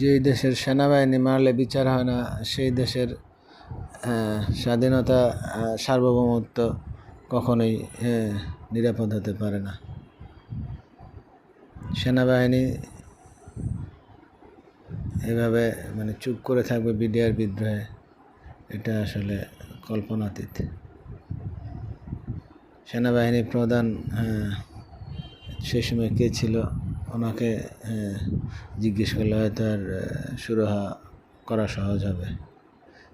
যেই দেশের সেনাবাহিনী মারলে বিচার হয় না, সেই দেশের স্বাধীনতা সার্বভৌমত্ব কখনোই নিরাপদ হতে পারে না। সেনাবাহিনী এভাবে মানে চুপ করে থাকবে বিডিআর বিদ্রোহে, এটা আসলে কল্পনাতীত। সেনাবাহিনীর প্রধান সেই সময় কে ছিল? ওনাকে জিজ্ঞেস করলে হয়তো আর সুরাহা করা সহজ হবে।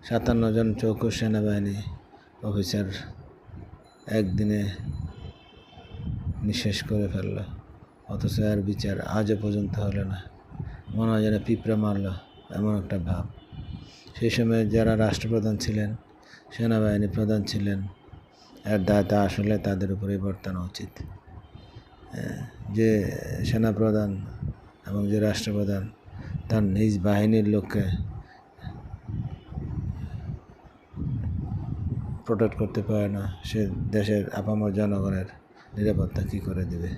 সাতান্ন জন চৌকুশ সেনাবাহিনী অফিসার একদিনে নিঃশেষ করে ফেলল। অথচ আর বিচার আজও পর্যন্ত হলো না। মনে হয় যেন পিঁপড়া মারলো, এমন একটা ভাব। সেই সময় যারা রাষ্ট্রপ্রধান ছিলেন, সেনাবাহিনী প্রধান ছিলেন, এর দায়টা আসলে তাদের উপরেই বর্তানো উচিত। যে সেনাপ্রধান এবং যে রাষ্ট্রপ্রধান তার নিজ বাহিনীর লোককে প্রোটেক্ট করতে পারে না, সে দেশের আপামর জনগণের নিরাপত্তা কী করে দেবে?